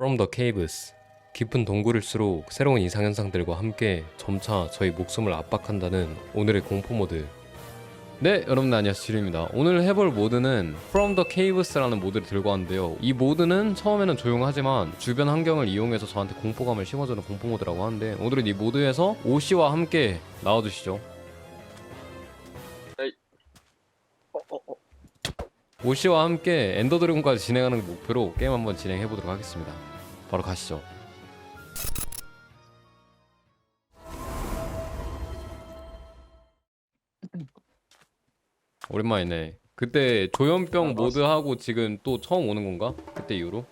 From the Caves. 깊은 동굴일수록 새로운 이상현상들과 함께 점차 저희 목숨을 압박한다는 오늘의 공포 모드. 네 여러분 안녕하세요. 지루입니다. 오늘 해볼 모드는 From the Caves라는 모드를 들고 왔는데요. 이 모드는 처음에는 조용하지만 주변 환경을 이용해서 저한테 공포감을 심어주는 공포 모드라고 하는데 오늘은 이 모드에서 오씨와 함께 나와주시죠. 어, 어, 어. 오씨와 함께 엔더 드래곤까지 진행하는 목표로 게임 한번 진행해 보도록 하겠습니다. 바로 가시죠. 오랜만이네. 그때 조현병 아, 모드 하고 지금 또 처음 오는 건가? 그때 이후로?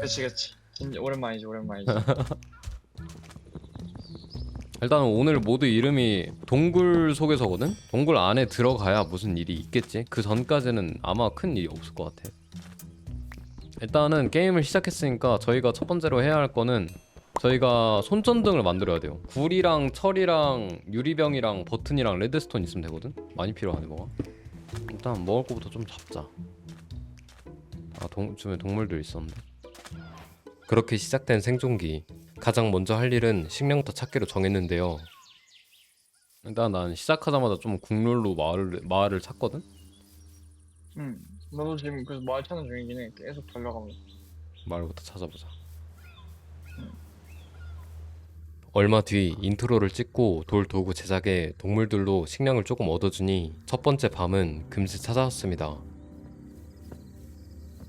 그치 그치 진짜 오랜만이지 오랜만이지 일단은 오늘 모드 이름이 동굴 속에서거든? 동굴 안에 들어가야 무슨 일이 있겠지? 그 전까지는 아마 큰 일이 없을 것 같아. 일단은 게임을 시작했으니까 저희가 첫 번째로 해야 할 거는 저희가 손전등을 만들어야 돼요. 굴이랑 철이랑 유리병이랑 버튼이랑 레드스톤 있으면 되거든? 많이 필요하네 뭐가. 일단 먹을 거부터 좀 잡자. 아 동, 주변에 동물들 있었는데. 그렇게 시작된 생존기. 가장 먼저 할 일은 식량부터 찾기로 정했는데요. 일단 난 시작하자마자 좀 국룰로 마을을 마을을 찾거든. 응 나도 지금 그래서 마을 찾는 중이긴 해 계속 달려가면서 마을부터 찾아보자. 얼마 뒤 인트로를 찍고 돌 도구 제작에 동물들로 식량을 조금 얻어주니 첫 번째 밤은 금세 찾아왔습니다.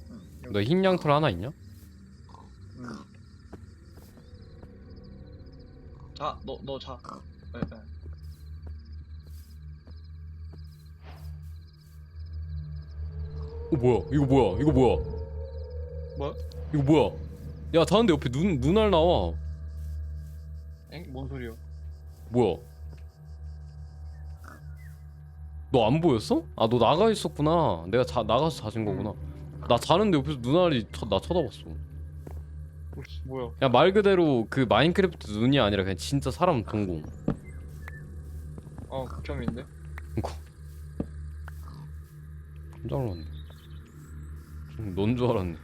응, 너흰 양털 하나 있냐? 응. 자, 너, 너 자. 네, 네. 어 뭐야? 이거 뭐야? 이거 뭐야? 뭐야? 이거 뭐야? 야 자는데 옆에 눈 눈알 나와. 엥? 뭔 소리야? 뭐야? 너 안 보였어? 아 너 나가 있었구나. 내가 자 나가서 자진 거구나. 나 자는데 옆에서 눈알이 쳐, 나 쳐다봤어. 뭐야? 야말 그대로 그 마인크래프트 눈이 아니라 그냥 진짜 사람 동공. 어, 극혐인데? 깜짝 놀랐네. 넌줄 알았네.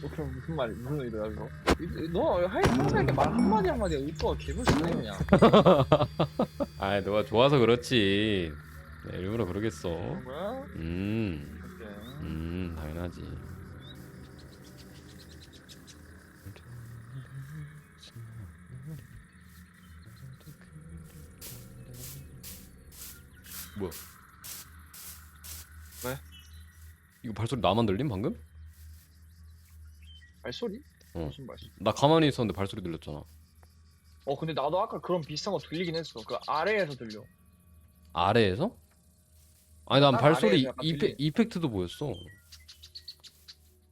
뭐, 그럼 무슨 말이, 무슨 의도야, 이거? 이- 너, 할, 항상 이렇게 말 한마디 한마디가 의도가 개불쌍해, 그냥. 아 너가 좋아서 그렇지. 네, 일부러 그러겠어. 그런 거야? 음, 오케이. 음 당연하지. 뭐야? 왜? 이거 발소리 나만 들림 방금? 발소리? 어. 무슨 발소리? 나 가만히 있었는데 발소리 들렸잖아. 어, 근데 나도 아까 그런 비슷한 거 들리긴 했어. 그 아래에서 들려. 아래에서? 아니 난 난 발소리 아래에서 약간 이페, 들리네. 이펙트도 보였어.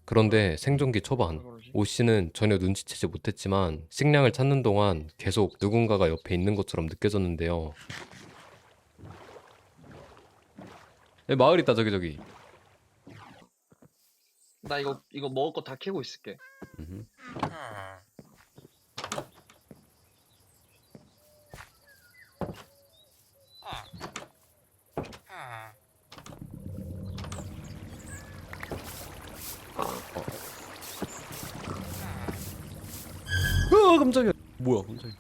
그런데 생존기 왜 초반 그러지? 오 씨는 전혀 눈치채지 못했지만 식량을 찾는 동안 계속 누군가가 옆에 있는 것처럼 느껴졌는데요. 에, 마을 있다 저기 저기. 나 이거, 이거 먹을 거 다 캐고 있을게. 음흠. 으아 깜짝이야. 뭐야 깜짝이야.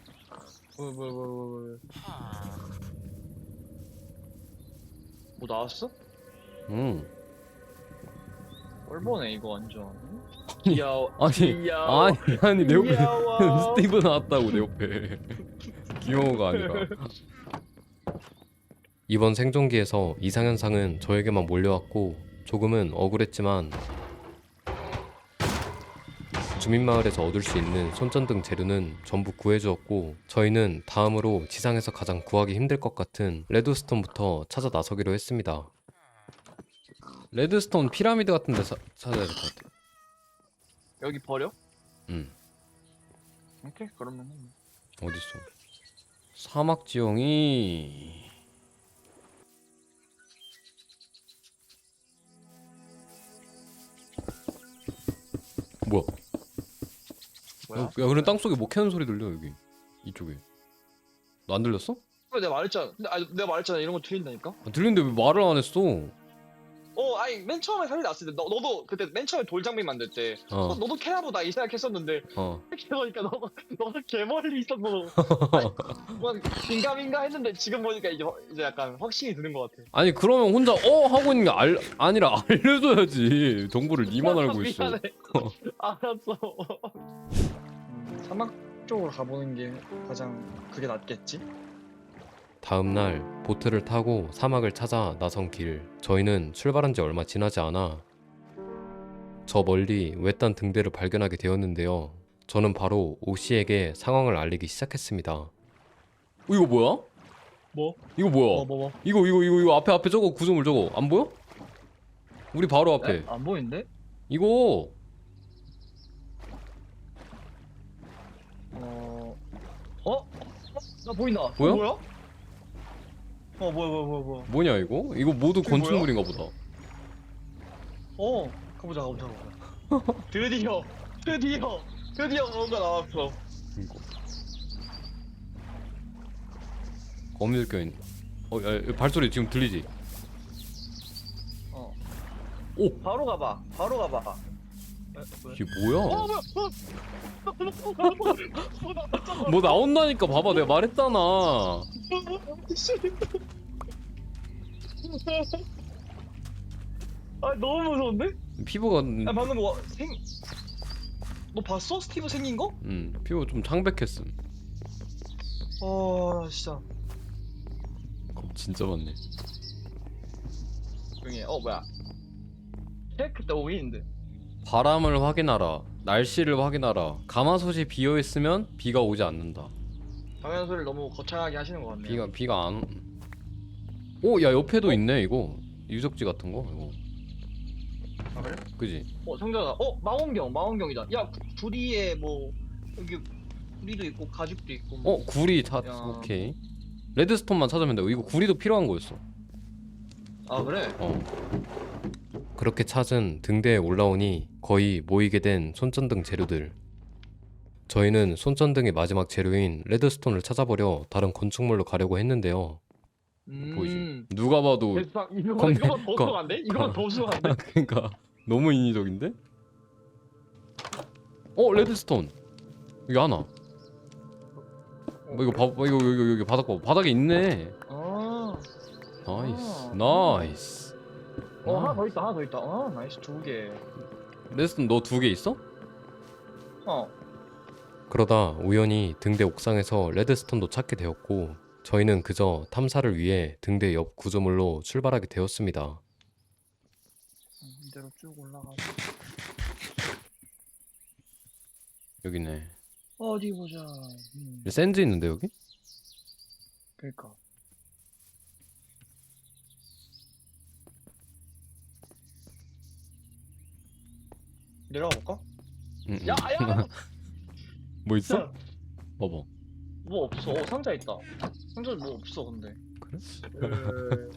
뭐, 뭐, 뭐, 뭐, 뭐. 뭐 나왔어? 음. 얼버네 이거 완전. 귀여워. 아니 귀여워. 아니 아니 내 옆에 귀여워. 스티브 나왔다고 내 옆에 귀여워가 아니라 이번 생존기에서 이상현상은 저에게만 몰려왔고 조금은 억울했지만 주민마을에서 얻을 수 있는 손전등 재료는 전부 구해주었고 저희는 다음으로 지상에서 가장 구하기 힘들 것 같은 레드스톤부터 찾아 나서기로 했습니다 레드스톤 피라미드 같은 데 사- 찾아야 될 것 같아 여기 버려? 응 오케이 그러면 어딨어? 사막 지형이 뭐야? 뭐야? 야, 야 그래 땅 속에 뭐 캐는 소리 들려 여기 이쪽에 너 안 들렸어? 내가 말했잖아. 근데 아, 내가 말했잖아 이런 거 들린다니까. 아, 들리는데 왜 말을 안 했어? 어너 아니 맨 처음에 살이 났을 때 너, 너도 그때 맨 처음에 돌장비 만들 때 너, 어, 너도 캐나보다 이 생각했었는데 어. 이렇게 보니까 너도 너도 개멀리 있었어 뭐 긴가민가 했는데 지금 보니까 이제 확- 이제 약간 확신이 드는 것 같아. 아니 그러면 혼자 어 하고 있는 게 알, 아니라 알려줘야지. 정보를 니만 알고 있어. 미안해. 알았어. 음, 사막 쪽으로 가보는 게 가장 그게 낫겠지? 다음 날 보트를 타고 사막을 찾아 나선 길 저희는 출발한 지 얼마 지나지 않아 저 멀리 외딴 등대를 발견하게 되었는데요 저는 바로 오씨에게 상황을 알리기 시작했습니다 어, 이거 뭐야? 뭐? 이거 뭐야? 뭐 뭐 뭐? 이거 이거 이거 이거 앞에 앞에 저거 구조물 저거 안 보여? 우리 바로 앞에 에? 안 보이는데? 이거 어... 어? 나 보인다 뭐야? 어, 뭐야? 어 뭐야 뭐야 뭐야 뭐야 뭐냐 이거? 이거 모두 뭐야? 건축물인가 보다 어 가보자 가보자 가보자 드디어 드디어 드디어 뭔가 나왔어 이거 거미줄 껴 있네 어 야, 야, 발소리 지금 들리지? 어 오! 바로 가봐 바로 가봐? 이게 뭐야? 어! 뭐 나온다니까 봐봐 내가 말했잖아 아 너무 무서운데? 피부가 아 방금 뭐 생... 너 봤어? 스티브 생긴 거? 음 피부가 좀 창백했음 어 진짜 겁 진짜 많네 조용히 해. 어 뭐야 체크 때 오인인데 바람을 확인하라 날씨를 확인하라 가마솥이 비어 있으면 비가 오지 않는다 당연 소리를 너무 거창하게 하시는 것 같네요 비가 비가 안 오! 야 옆에도 있네 이거 유적지 같은 거 이거 아 그래? 그지? 어 성자다 어 망원경 망원경이다 야 구- 구리에 뭐 여기 구리도 있고 가죽도 있고 뭐. 어 구리 다 야. 오케이 레드스톤만 찾으면 돼 이거 구리도 필요한 거였어 아 그래? 어. 그렇게 찾은 등대에 올라오니 거의 모이게 된 손전등 재료들. 저희는 손전등의 마지막 재료인 레드스톤을 찾아버려 다른 건축물로 가려고 했는데요. 음 보이지? 누가 봐도 대박 이거 겁내- 이거 더 겁- 수한데? 이거 더 수한데? 그러니까 너무 인위적인데? 어 레드스톤 여기 하나. 뭐 이거 봐 이거 여기 여기 바닥 봐 바닥에 있네. 아 나이스 아. 나이스. 어 하나 더 있다 하나 더 있다 아 나이스 두개 레드스톤 너두 개 있어? 어 그러다 우연히 등대 옥상에서 레드스톤도 찾게 되었고 저희는 그저 탐사를 위해 등대 옆 구조물로 출발하게 되었습니다. 이대로 쭉 올라가 여기네. 어디 보자 음, 샌드 있는데 여기? 그니까 내려가 볼까? 응, 응. 야야 뭐 있어? 봐봐. 뭐 없어 어 상자 있다 상자 뭐 없어 근데 그래? 에...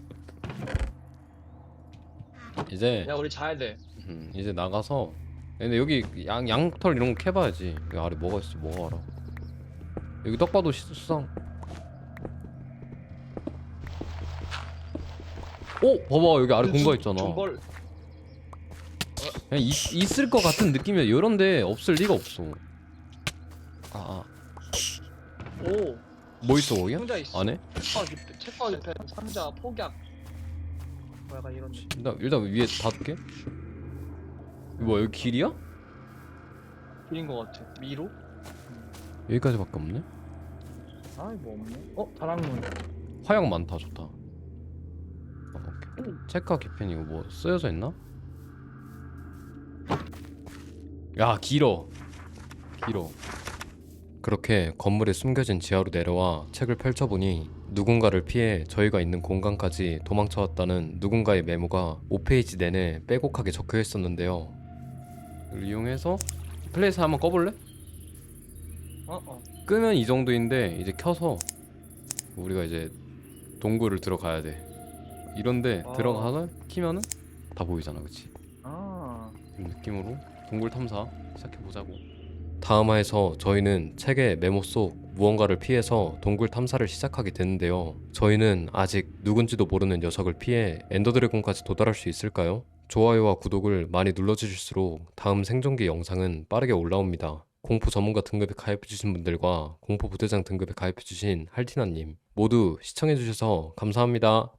이제 야 우리 자야 돼 음, 이제 나가서 근데 여기 양 양털 이런 거 캐봐야지. 여기 아래 뭐가 있어? 뭐가 알아? 여기 떡 봐도 시- 수상. 오, 봐봐 여기 아래 공간 있잖아. 중벌 그냥 있, 있을 것 같은 느낌이야. 이런데 없을 리가 없어. 아, 아. 오 뭐 있어 거기야? 상자 있어 안에? 책가지 옆에 책가지 옆에 상자 폭약 뭐 약간 이런 느낌 일단 일단 위에 닫게. 뭐 여기 길이야? 길인 것 같아 미로? 여기까지밖에 없네. 아이 뭐 없네 어? 다락문 화약 많다 좋다. 어, 오케이. 체카 기펜 이거 뭐 쓰여져 있나? 야 길어. 길어. 그렇게 건물에 숨겨진 지하로 내려와 책을 펼쳐보니 누군가를 피해 저희가 있는 공간까지 도망쳐왔다는 누군가의 메모가 5페이지 내내 빼곡하게 적혀 있었는데요. 이걸 이용해서 플레이스 한번 꺼볼래? 어? 어 끄면 이 정도인데 이제 켜서 우리가 이제 동굴을 들어가야 돼. 이런데 아. 들어가서 키면은 다 보이잖아, 그렇지? 아이 느낌으로 동굴 탐사 시작해 보자고. 다음화에서 저희는 책의 메모 속 무언가를 피해서 동굴 탐사를 시작하게 되는데요. 저희는 아직 누군지도 모르는 녀석을 피해 엔더 드래곤까지 도달할 수 있을까요? 좋아요와 구독을 많이 눌러주실수록 다음 생존기 영상은 빠르게 올라옵니다. 공포 전문가 등급에 가입해주신 분들과 공포 부대장 등급에 가입해주신 할티나님 모두 시청해주셔서 감사합니다.